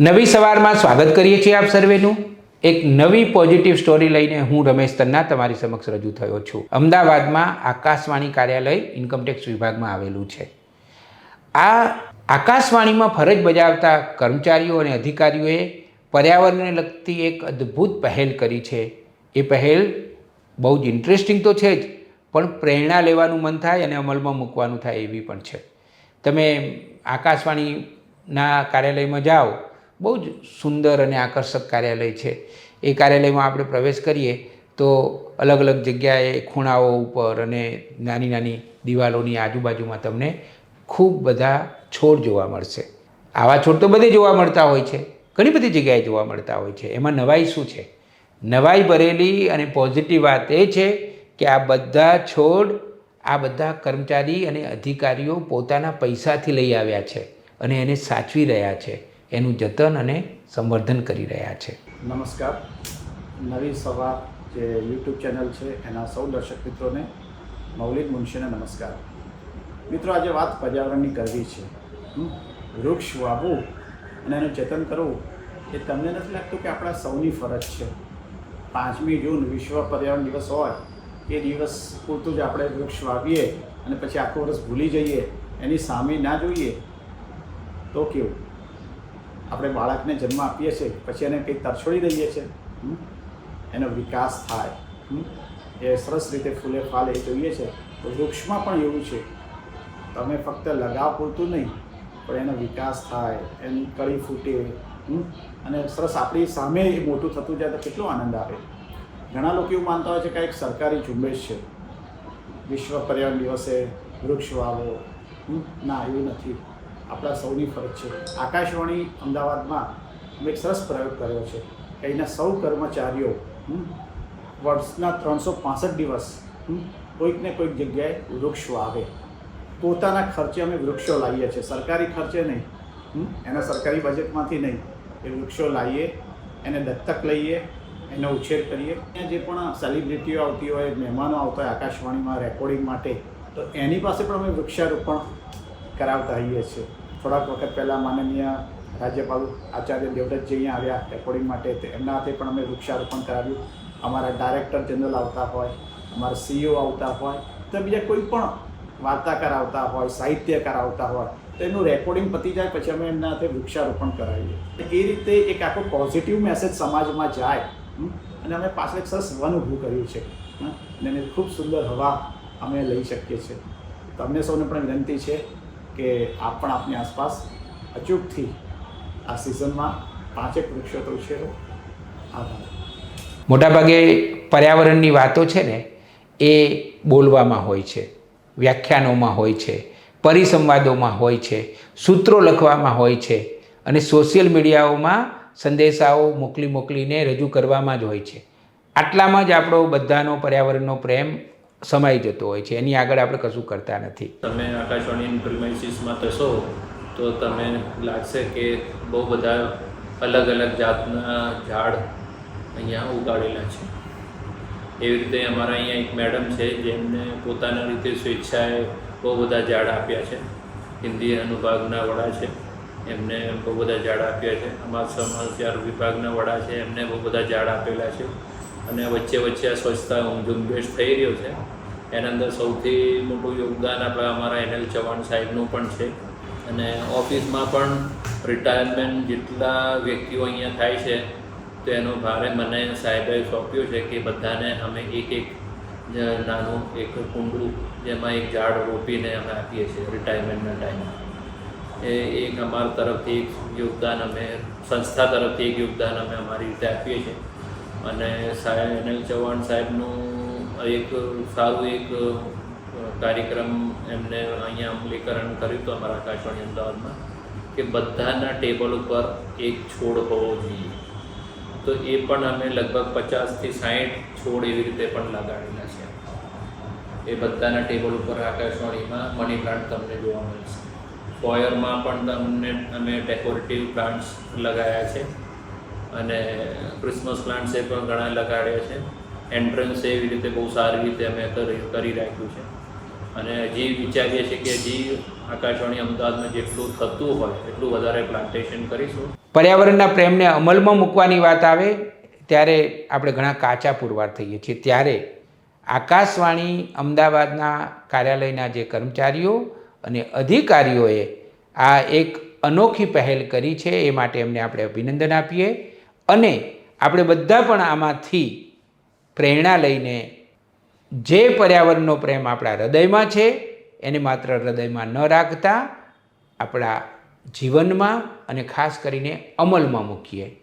નવી સવારમાં સ્વાગત કરીએ છીએ આપ સર્વેનું. એક નવી પોઝિટિવ સ્ટોરી લઈને હું રમેશ તન્ના તમારી સમક્ષ રજૂ થયો છું. અમદાવાદમાં આકાશવાણી કાર્યાલય ઇન્કમટેક્સ વિભાગમાં આવેલું છે. આ આકાશવાણીમાં ફરજ બજાવતા કર્મચારીઓ અને અધિકારીઓએ પર્યાવરણને લગતી એક અદ્ભુત પહેલ કરી છે. એ પહેલ બહુ જ ઇન્ટરેસ્ટિંગ તો છે જ, પણ પ્રેરણા લેવાનું મન થાય અને અમલમાં મૂકવાનું થાય એવી પણ છે. તમે આકાશવાણીના કાર્યાલયમાં જાઓ બહુ જ સુંદર અને આકર્ષક કાર્યાલય છે. એ કાર્યાલયમાં આપણે પ્રવેશ કરીએ તો અલગ અલગ જગ્યાએ ખૂણાઓ ઉપર અને નાની નાની દિવાલોની આજુબાજુમાં તમને ખૂબ બધા છોડ જોવા મળશે. આવા છોડ તો બધે જોવા મળતા હોય છે. ઘણી બધી જગ્યાએ જોવા મળતા હોય છે. એમાં નવાઈ શું છે? નવાઈ ભરેલી અને પોઝિટિવ વાત એ છે કે આ બધા છોડ આ બધા કર્મચારી અને અધિકારીઓ પોતાના પૈસાથી લઈ આવ્યા છે અને એને સાચવી રહ્યા છે. એનું જતન અને સંવર્ધન કરી રહ્યા છે. નમસ્કાર. નવી સવાર જે યુટ્યુબ ચેનલ છે, એના સૌ દર્શક મિત્રોને મૌલિક મુનશીને નમસ્કાર. મિત્રો, આજે વાત પર્યાવરણની કરવી છે? વૃક્ષ વાવવું અને એનું જતન કરવું એ તમને નથી લાગતું કે આપણા સૌની ફરજ છે? પાંચમી જૂન વિશ્વ પર્યાવરણ દિવસ હોય, એ દિવસ પૂરતું જ આપણે વૃક્ષ વાવીએ અને પછી આખું વર્ષ ભૂલી જઈએ, એની સામે ના જોઈએ, તો કેવું? આપણે બાળકને જન્મ આપીએ છીએ, પછી એને કંઈક તરછોડી દઈએ છીએ એનો વિકાસ થાય? એ સરસ રીતે ફૂલે ફાલે એ જોઈએ છે તો વૃક્ષમાં પણ એવું છે તમે ફક્ત લગાવ પૂરતું નહીં, પણ એનો વિકાસ થાય, એની કળી ફૂટે? અને સરસ આપણી સામે એ મોટું થતું જાય તો કેટલો આનંદ આવે ઘણા લોકો એવું માનતા હોય છે કે એક સરકારી ઝુંબેશ છે વિશ્વ પર્યાવરણ દિવસે વૃક્ષ વાવો? ના, એવું નથી આપણા સૌની ફરજ છે. આકાશવાણી અમદાવાદમાં અમે એક સરસ પ્રયોગ કર્યો છે અહીંના સૌ કર્મચારીઓ વર્ષના ત્રણસો પાસઠ દિવસ કોઈક ને કોઈક જગ્યાએ વૃક્ષ વાવે પોતાના ખર્ચે અમે વૃક્ષો લાવીએ છીએ. સરકારી ખર્ચે નહીં એના સરકારી બજેટમાંથી નહીં. એ વૃક્ષો લાવીએ, એને દત્તક લઈએ, એનો ઉછેર કરીએ. ત્યાં જે પણ સેલિબ્રિટીઓ આવતી હોય, મહેમાનો આવતા હોય આકાશવાણીમાં રેકોર્ડિંગ માટે, તો એની પાસે પણ અમે વૃક્ષારોપણ કરાવતા હોઈએ છીએ. થોડાક વખત પહેલાં માનનીય રાજ્યપાલ આચાર્ય દેવવ્રતજી અહીંયા આવ્યા રેકોર્ડિંગ માટે એમના હાથે પણ અમે વૃક્ષારોપણ કરાવ્યું. અમારા ડાયરેક્ટર જનરલ આવતા હોય, અમારા સીઈઓ આવતા હોય, તો બીજા કોઈ પણ વાર્તાકાર આવતા હોય, સાહિત્યકાર આવતા હોય, તો એનું રેકોર્ડિંગ પતી જાય, પછી અમે એમના હાથે વૃક્ષારોપણ કરાવીએ. એ રીતે એક આખો પોઝિટિવ મેસેજ સમાજમાં જાય અને અમે પાછળ એક સરસ વન ઊભું કર્યું છે અને એને ખૂબ સુંદર હવા અમે લઈ શકીએ છીએ. તમને સૌને પણ વિનંતી છે કે આપ પણ આપની આસપાસ અચૂકથી આ સિઝનમાં પાંચેક વૃક્ષો તો ઉછેરો. આભાર. મોટાભાગે પર્યાવરણની વાતો છે ને, એ બોલવામાં હોય છે, વ્યાખ્યાનોમાં હોય છે, પરિસંવાદોમાં હોય છે, સૂત્રો લખવામાં હોય છે અને સોશિયલ મીડિયાઓમાં સંદેશાઓ મોકલી મોકલીને રજૂ કરવામાં જ હોય છે. આટલામાં જ આપણો બધાનો પર્યાવરણનો પ્રેમ સમાઈ જતો હોય છે. એની આગળ આપણે કશું કરતા નથી. તમે આકાશવાણી પ્રિમાઇસીસમાં થશો, તો તમે લાગશે કે બહુ બધા અલગ અલગ જાતના ઝાડ અહીંયા ઉગાડેલા છે. એવી રીતે અમારા અહીંયા એક મેડમ છે, જેમને પોતાના રીતે સ્વેચ્છાએ બહુ બધા ઝાડ આપ્યા છે. હિન્દી અનુભાગના વડા છે, એમને બહુ બધા ઝાડ આપ્યા છે. અમારા સમાચાર વિભાગના વડા છે, એમને બહુ બધા ઝાડ આપેલા છે. અને વચ્ચે વચ્ચે આ સ્વચ્છતા ઝુંબેશ થઈ રહ્યો છે. એના અંદર સૌથી મોટું યોગદાન આપણા અમારા એનએલ ચૌહાણ સાહેબનું પણ છે. અને ઓફિસમાં પણ રિટાયરમેન્ટ જેટલા વ્યક્તિઓ અહીંયા થાય છે, તો એનો ભારે મને સાહેબે સોંપ્યો છે કે બધાને અમે એક એક નાનું એક કુંડું જેમાં એક ઝાડ રોપીને અમે આપીએ છીએ રિટાયરમેન્ટના ટાઈમે એ એક અમારા તરફથી એક યોગદાન અમે, સંસ્થા તરફથી એક યોગદાન અમે અમારી રીતે આપીએ છીએ. અને સાહેબ અનિલ ચૌહાણ સાહેબનું એક સારું એક કાર્યક્રમ એમને અહીંયા અમલીકરણ કર્યું હતું અમારા આકાશવાણી અમદાવાદમાં, કે બધાના ટેબલ ઉપર એક છોડ હોવો જોઈએ. તો એ પણ અમે લગભગ પચાસથી સાઠ છોડ એવી રીતે પણ લગાડેલા છે. એ બધાના ટેબલ ઉપર આકાશવાણીમાં મની પ્લાન્ટ તમને જોવા મળશે. ફોયરમાં પણ તમને અમે ડેકોરેટિવ પ્લાન્ટ્સ લગાવ્યા છે. અને ક્રિસમસ પ્લાન્ટ્સે પણ ઘણા લગાડ્યા છે. એન્ટ્રન્સ એવી રીતે બહુ સારી રીતે અમે કરી રાખ્યું છે. અને હજી વિચારીએ છીએ કે હજી આકાશવાણી અમદાવાદમાં જેટલું થતું હોય, એટલું વધારે પ્લાન્ટેશન કરીશું. પર્યાવરણના પ્રેમને અમલમાં મૂકવાની વાત આવે, ત્યારે આપણે ઘણા કાચા પુરવાર થઈએ છીએ. ત્યારે આકાશવાણી અમદાવાદના કાર્યાલયના જે કર્મચારીઓ અને અધિકારીઓએ આ એક અનોખી પહેલ કરી છે, એ માટે એમને આપણે અભિનંદન આપીએ. અને આપણે બધા પણ આમાંથી પ્રેરણા લઈને જે પર્યાવરણનો પ્રેમ આપણા હૃદયમાં છે, એને માત્ર હૃદયમાં ન રાખતા, આપણા જીવનમાં અને ખાસ કરીને અમલમાં મૂકીએ.